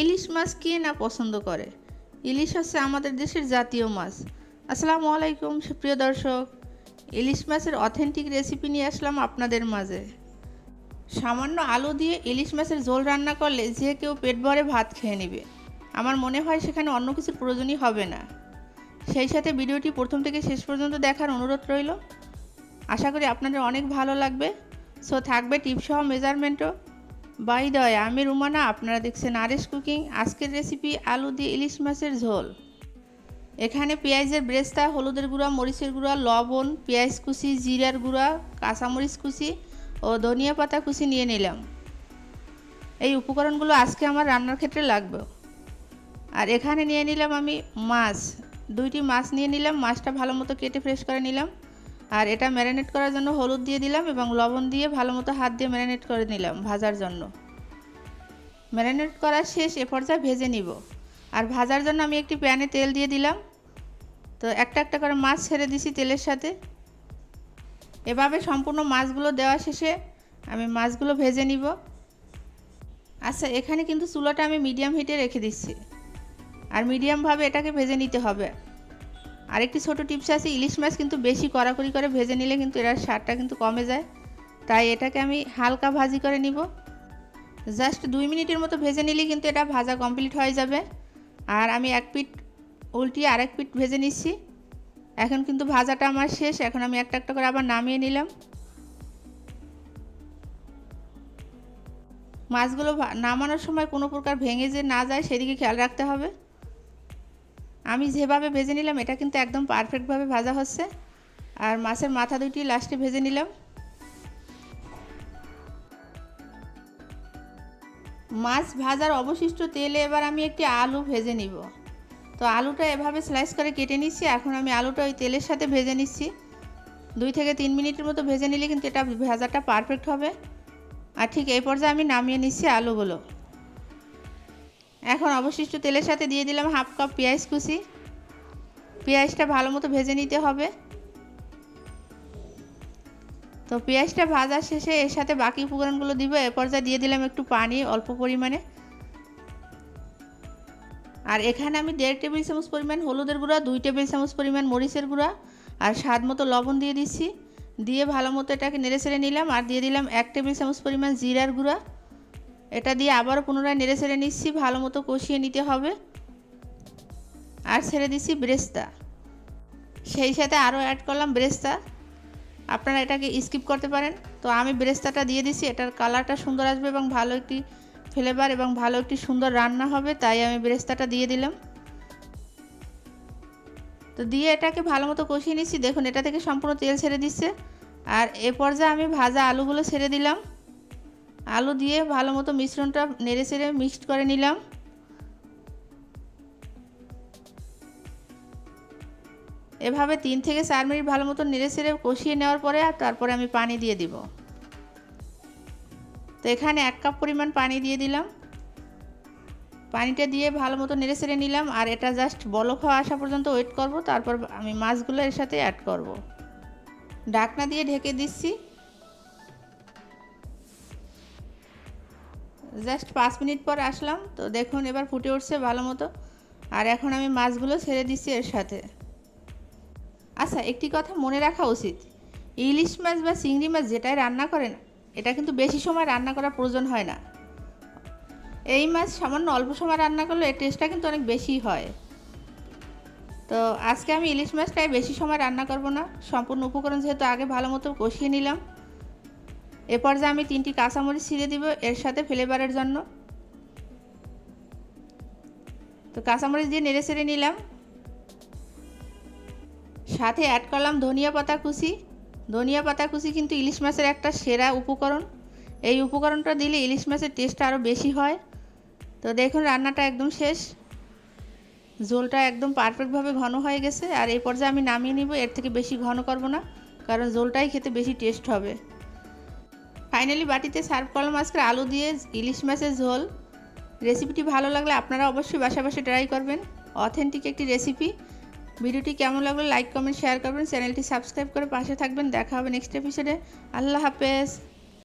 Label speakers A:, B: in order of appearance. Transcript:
A: ইলিশ মাছ কে না পছন্দ করে? ইলিশ হচ্ছে আমাদের দেশের জাতীয় মাছ। আসসালামু আলাইকুম, সুপ্রিয় দর্শক। ইলিশ মাছের অথেন্টিক রেসিপি নিয়ে আসলাম আপনাদের মাঝে। সামান্য আলু দিয়ে ইলিশ মাছের ঝোল রান্না করলে যে কেউ পেট ভরে ভাত খেয়ে নেবে। আমার মনে হয় সেখানে অন্য কিছুর প্রয়োজনই হবে না। সেই সাথে ভিডিওটি প্রথম থেকে শেষ পর্যন্ত দেখার অনুরোধ রইল। আশা করি আপনাদের অনেক ভালো লাগবে। সো থাকবে টিপসহ মেজারমেন্টও বাই দয় আমি রুমানা, আপনারা দেখছেন আরএস কুকিং আজকের রেসিপি আলু দিয়ে ইলিশ মাছের ঝোল। এখানে পেঁয়াজের ব্রেস্তা, হলুদের গুঁড়া, মরিচের গুঁড়া, লবণ, পেঁয়াজ কুচি, জিরার গুঁড়া, কাঁচামরিচ কুচি ও ধনিয়া পাতা কুচি নিয়ে নিলাম। এই উপকরণগুলো আজকে আমার রান্নার ক্ষেত্রে লাগবে। আর এখানে নিয়ে নিলাম আমি মাছ। দুইটি মাছ নিয়ে নিলাম, মাছটা ভালো মতো কেটে ফ্রেশ করে নিলাম। আর এটা ম্যারিনেট করার জন্য হলুদ দিয়ে দিলাম এবং লবণ দিয়ে ভালো মতো হাত দিয়ে ম্যারিনেট করে নিলাম ভাজার জন্য। ম্যারিনেট করা শেষ, এ পর্যায়ে ভেজে নিব। আর ভাজার জন্য আমি একটি প্যানে তেল দিয়ে দিলাম। তো একটা একটা করে মাছ ছেড়ে দিছি তেলের সাথে। এভাবে সম্পূর্ণ মাছগুলো দেওয়া শেষে আমি মাছগুলো ভেজে নিব। আচ্ছা এখানে কিন্তু চুলাটা আমি মিডিয়াম হিটে রেখে দিচ্ছি। আর মিডিয়ামভাবে এটাকে ভেজে নিতে হবে। আরেকটি ছোট টিপস আছে, ইলিশ মাছ কিন্তু বেশি কড়াকড়ি করে ভেজে নিলে কিন্তু এটার স্বাদটা কিন্তু কমে যায়। তাই এটাকে আমি হালকা ভাজি করে নিব। জাস্ট দুই মিনিটের মতো ভেজে নিলে কিন্তু এটা ভাজা কমপ্লিট হয়ে যাবে। আর আমি এক পিঠ উল্টিয়ে আরেক পিট ভেজে নিচ্ছি। এখন কিন্তু ভাজাটা আমার শেষ, এখন আমি একটা একটা করে আবার নামিয়ে নিলাম। মাছগুলো নামানোর সময় কোনো প্রকার ভেঙে যে না যায়, সেদিকে খেয়াল রাখতে হবে। আমি যেভাবে ভেজে নিলাম, এটা কিন্তু একদম পারফেক্টভাবে ভাজা হচ্ছে। আর মাছের মাথা দুইটি লাস্টে ভেজে নিলাম। মাছ ভাজার অবশিষ্ট তেলে এবার আমি একটি আলু ভেজে নিব। তো আলুটা এভাবে স্লাইস করে কেটে নিচ্ছি, এখন আমি আলুটা ওই তেলের সাথে ভেজে নিচ্ছি। দুই থেকে তিন মিনিটের মতো ভেজে নিলে কিন্তু এটা ভাজাটা পারফেক্ট হবে। আর ঠিক এই পর্যায়ে আমি নামিয়ে নিচ্ছি আলুগুলো। এখন অবশিষ্ট তেলের সাথে দিয়ে দিলাম হাফ কাপ পেঁয়াজ কুচি। পেঁয়াজটা ভালো মতো ভেজে নিতে হবে। তো পেঁয়াজটা ভাজা শেষে এর সাথে বাকি উপকরণগুলো দিব। এ পর্যায়ে দিয়ে দিলাম একটু পানি অল্প পরিমাণে। আর এখানে আমি দেড় টেবিল চামচ পরিমাণ হলুদের গুঁড়া, দুই টেবিল চামচ পরিমাণ মরিচের গুঁড়া আর স্বাদ মতো লবণ দিয়ে দিচ্ছি। দিয়ে ভালো মতো এটাকে নেড়ে ছেড়ে নিলাম। আর দিয়ে দিলাম এক টেবিল চামচ পরিমাণ জিরার গুঁড়া। এটা দিয়ে আবারও পুনরায় নেড়ে ছেড়ে নিচ্ছি, ভালো মতো কষিয়ে নিতে হবে। আর ছেড়ে দিচ্ছি ব্রেস্তা। সেই সাথে আরও অ্যাড করলাম ব্রেস্তা। আপনারা এটাকে স্কিপ করতে পারেন। তো আমি ব্রেস্তাটা দিয়ে দিচ্ছি, এটার কালারটা সুন্দর আসবে এবং ভালো একটি ফ্লেভার এবং ভালো একটি সুন্দর রান্না হবে, তাই আমি ব্রেস্তাটা দিয়ে দিলাম। তো দিয়ে এটাকে ভালো মতো কষিয়ে নিচ্ছি। দেখুন, এটা থেকে সম্পূর্ণ তেল ছেড়ে দিচ্ছে। আর এ পর্যায়ে আমি ভাজা আলুগুলো ছেড়ে দিলাম। আলু দিয়ে ভালো মতো মিশ্রণটা নেড়ে ছেড়ে মিক্সড করে নিলাম। এভাবে তিন থেকে চার মিনিট ভালো মতো নেড়ে ছেড়ে কষিয়ে নেওয়ার পরে আর তারপরে আমি পানি দিয়ে দিব। তো এখানে এক কাপ পরিমাণ পানি দিয়ে দিলাম। পানিটা দিয়ে ভালো মতো নেড়ে ছেড়ে নিলাম আর এটা জাস্ট বলক হওয়া আসা পর্যন্ত ওয়েট করব, তারপর আমি মাছগুলো এর সাথে অ্যাড করব। ডাকনা দিয়ে ঢেকে দিচ্ছি। জাস্ট পাঁচ মিনিট পর আসলাম। তো দেখুন, এবার ফুটে উঠছে ভালো মতো। আর এখন আমি মাছগুলো ছেড়ে দিচ্ছি এর সাথে। আচ্ছা একটি কথা মনে রাখা উচিত। ইলিশ মাছ বা চিংড়ি মাছ যেটাই রান্না করেন, এটা কিন্তু বেশি সময় রান্না করার প্রয়োজন হয় না। এই মাছ সামান্য অল্প সময় রান্না করলে এর টেস্টটা কিন্তু অনেক বেশি হয়। তো আজকে আমি ইলিশ মাছটাই বেশি সময় রান্না করব না। সম্পূর্ণ উপকরণ যেহেতু আগে ভালো মতো কষিয়ে নিলাম। এ পর্যায়ে আমি তিনটি কাঁচামরিচ ছিঁড়ে দিব এর সাথে ফ্লেভারের জন্য। তো কাঁচামরিচ দিয়ে নেড়ে ছেড়ে নিলাম। সাথে অ্যাড করলাম ধনিয়া পাতা কুচি। ধনিয়া পাতা কুচি কিন্তু ইলিশ মাছের একটা সেরা উপকরণ। এই উপকরণটা দিলে ইলিশ মাছের টেস্টটা আরও বেশি হয়। তো দেখুন রান্নাটা একদম শেষ। ঝোলটা একদম পারফেক্টভাবে ঘন হয়ে গেছে। আর এই পর্যায়ে আমি নামিয়ে নিব, এর থেকে বেশি ঘন করব না। কারণ ঝোলটাই খেতে বেশি টেস্ট হবে। ফাইনালি বাটিতে সার্ভ করলাম আজকে আলু দিয়ে ইলিশ মাছের ঝোল। রেসিপিটি ভালো লাগলে আপনারা অবশ্যই বাসা বাসা ট্রাই করবেন। অথেন্টিক একটি রেসিপি ভিডিওটি কেমন লাগল লাইক কমেন্ট শেয়ার করবেন। চ্যানেলটি সাবস্ক্রাইব করে পাশে থাকবেন। দেখা হবে নেক্সট এপিসোডে আল্লাহ হাফেজ।